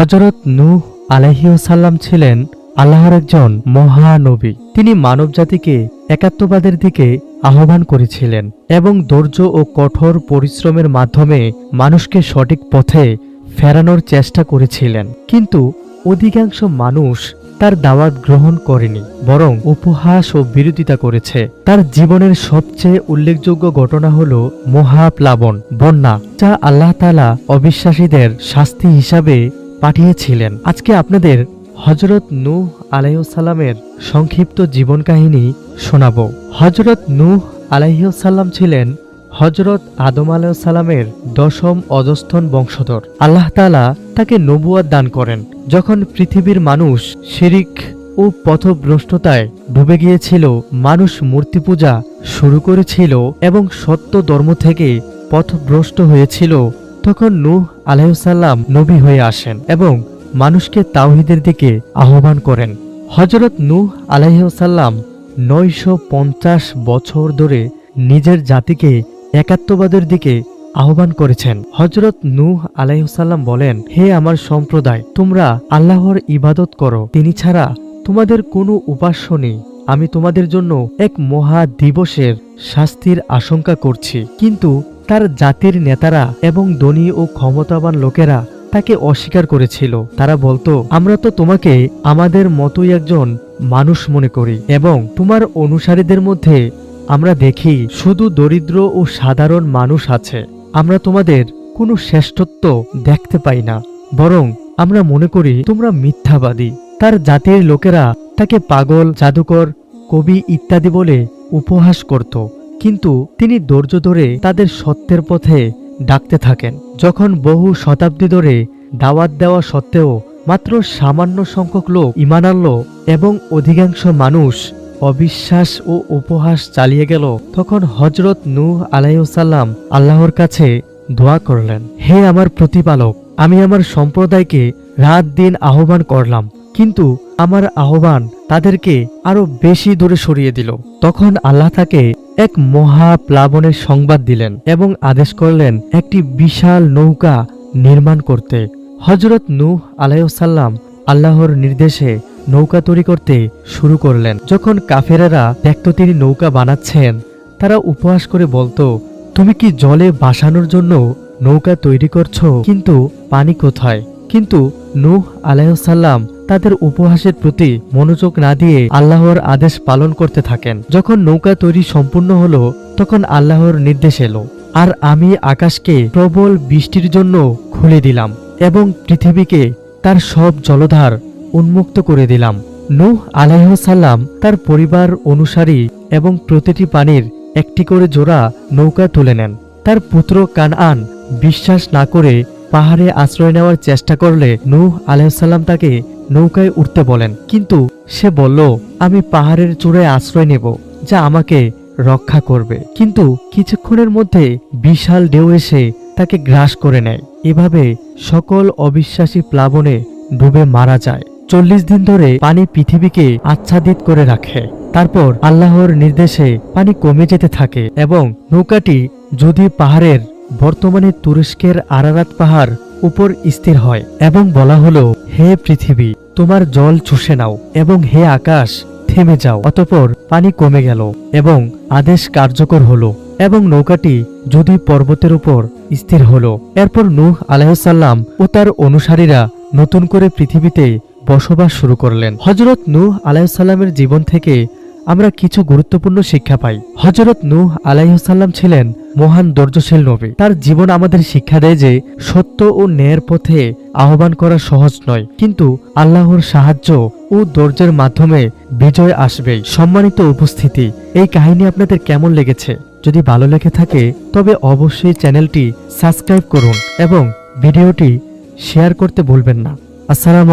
হজরত নূহ আলহিউসাল্লাম ছিলেন আল্লাহর একজন মহানবী। তিনি মানবজাতিকে একাত্মবাদের দিকে আহ্বান করেছিলেন এবং ধৈর্য ও কঠোর পরিশ্রমের মাধ্যমে মানুষকে সঠিক পথে ফেরানোর চেষ্টা করেছিলেন। কিন্তু অধিকাংশ মানুষ তার দাওয়াত গ্রহণ করেনি, বরং উপহাস ও বিরোধিতা করেছে। তার জীবনের সবচেয়ে উল্লেখযোগ্য ঘটনা হল মহাপ্লাবন, বন্যা, যা আল্লাহ তালা অবিশ্বাসীদের শাস্তি হিসাবে পাঠিয়েছিলেন। আজকে আপনাদের হজরত নূহ আলাইসাল্লামের সংক্ষিপ্ত জীবন কাহিনী শোনাব। হজরত নূহ আলাইসাল্লাম ছিলেন হজরত আদম আলাইসাল্লামের দশম অজস্থন বংশধর। আল্লাহ তালা তাকে নবুয়াদ দান করেন। যখন পৃথিবীর মানুষ শিরিক ও পথভ্রষ্টতায় ডুবে গিয়েছিল, মানুষ মূর্তি পূজা শুরু করেছিল এবং সত্য ধর্ম থেকে পথভ্রষ্ট হয়েছিল, তখন নূহ আলাইসাল্লাম নবী হয়ে আসেন এবং মানুষকে তাওহিদের দিকে আহ্বান করেন। হজরত নূহ আলাইসাল্লাম নয়শো পঞ্চাশ বছর ধরে নিজের জাতিকে একাত্মবাদের দিকে আহ্বান করেছেন। হজরত নূহ আলাইসাল্লাম বলেন, হে আমার সম্প্রদায়, তোমরা আল্লাহর ইবাদত করো। তিনি ছাড়া তোমাদের কোনো উপাস্য নেই। আমি তোমাদের জন্য এক মহা দিবসের শাস্তির আশঙ্কা করছি। কিন্তু তার জাতির নেতারা এবং ধনী ও ক্ষমতাবান লোকেরা তাকে অস্বীকার করেছিল। তারা বলতো, আমরা তো তোমাকে আমাদের মতোই একজন মানুষ মনে করি এবং তোমার অনুসারীদের মধ্যে আমরা দেখি শুধু দরিদ্র ও সাধারণ মানুষ আছে। আমরা তোমাদের কোনো শ্রেষ্ঠত্ব দেখতে পাই না। বরং আমরা মনে করি তোমরা মিথ্যাবাদী। তার জাতির লোকেরা তাকে পাগল, জাদুকর, কবি ইত্যাদি বলে উপহাস করত। কিন্তু তিনি ধৈর্য ধরে তাদের সত্যের পথে ডাকতে থাকেন। যখন বহু শতাব্দী ধরে দাওয়াত দেওয়া সত্ত্বেও মাত্র সামান্য সংখ্যক লোক ইমান আনল এবং অধিকাংশ মানুষ অবিশ্বাস ও উপহাস চালিয়ে গেল, তখন হজরত নূহ আলাইসাল্লাম আল্লাহর কাছে দোয়া করলেন, হে আমার প্রতিপালক, আমি আমার সম্প্রদায়কে রাত দিন আহ্বান করলাম, কিন্তু আমার আহ্বান তাদেরকে আরও বেশি দূরে সরিয়ে দিল। তখন আল্লাহ তাকে এক মহা প্লাবনের সংবাদ দিলেন এবং আদেশ করলেন একটি বিশাল নৌকা নির্মাণ করতে। হজরত নূহ আলাইসাল্লাম আল্লাহর নির্দেশে নৌকা তৈরি করতে শুরু করলেন। যখন কাফেরেরা দেখত তিনি নৌকা বানাচ্ছেন, তারা উপহাস করে বলতো, তুমি কি জলে ভাসানোর জন্য নৌকা তৈরি করছ? কিন্তু পানি কোথায়? কিন্তু নূহ আলাইসাল্লাম তাদের উপহাসের প্রতি মনোযোগ না দিয়ে আল্লাহর আদেশ পালন করতে থাকেন। যখন নৌকা তৈরি সম্পূর্ণ হলো, তখন আল্লাহর নির্দেশ এলো, আর আমি আকাশকে প্রবল বৃষ্টির জন্য খুলে দিলাম এবং পৃথিবীকে তার সব জলধার উন্মুক্ত করে দিলাম। নূহ আলাইসাল্লাম তার পরিবার অনুসারী এবং প্রতিটি পানির একটি করে জোড়া নৌকা তুলে নেন। তার পুত্র কানআন বিশ্বাস না করে পাহাড়ে আশ্রয় নেওয়ার চেষ্টা করলে নূহ আলাইসাল্লাম তাকে নৌকায় উঠতে বলেন। কিন্তু সে বলল, আমি পাহাড়ের চূড়ায় আশ্রয় নেব, যা আমাকে রক্ষা করবে। কিন্তু কিছুক্ষণের মধ্যে বিশাল ঢেউ এসে তাকে গ্রাস করে নেয়। এভাবে সকল অবিশ্বাসী প্লাবনে ডুবে মারা যায়। চল্লিশ দিন ধরে পানি পৃথিবীকে আচ্ছাদিত করে রাখে। তারপর আল্লাহর নির্দেশে পানি কমে যেতে থাকে এবং নৌকাটি যদি পাহাড়ের বর্তমানে তুরস্কের আরারাত পাহাড় উপর স্থির হয় এবং বলা হলো, হে পৃথিবী, তোমার জল চুষে নাও এবং হে আকাশ, থেমে যাও। অতপর পানি কমে গেল এবং আদেশ কার্যকর হলো এবং নৌকাটি যদি পর্বতের উপর স্থির হলো। এরপর নূহ আলাইসাল্লাম ও তার অনুসারীরা নতুন করে পৃথিবীতে বসবাস শুরু করলেন। হজরত নূহ আলাইসাল্লামের জীবন থেকে আমরা কিছু গুরুত্বপূর্ণ শিক্ষা পাই। হজরত নূহ আলাইসাল্লাম ছিলেন মহান ধৈর্যশীল নবী। তার জীবন আমাদের শিক্ষা দেয় যে, সত্য ও ন্যায়ের পথে আহ্বান করা সহজ নয়। কিন্তু আল্লাহর সাহায্য ও ধৈর্যের মাধ্যমে বিজয় আসবে সম্মানিত উপস্থিতি, এই কাহিনী আপনাদের কেমন লেগেছে? যদি ভালো লেগে থাকে, তবে অবশ্যই চ্যানেলটি সাবস্ক্রাইব করুন এবং ভিডিওটি শেয়ার করতে ভুলবেন না। আসসালামু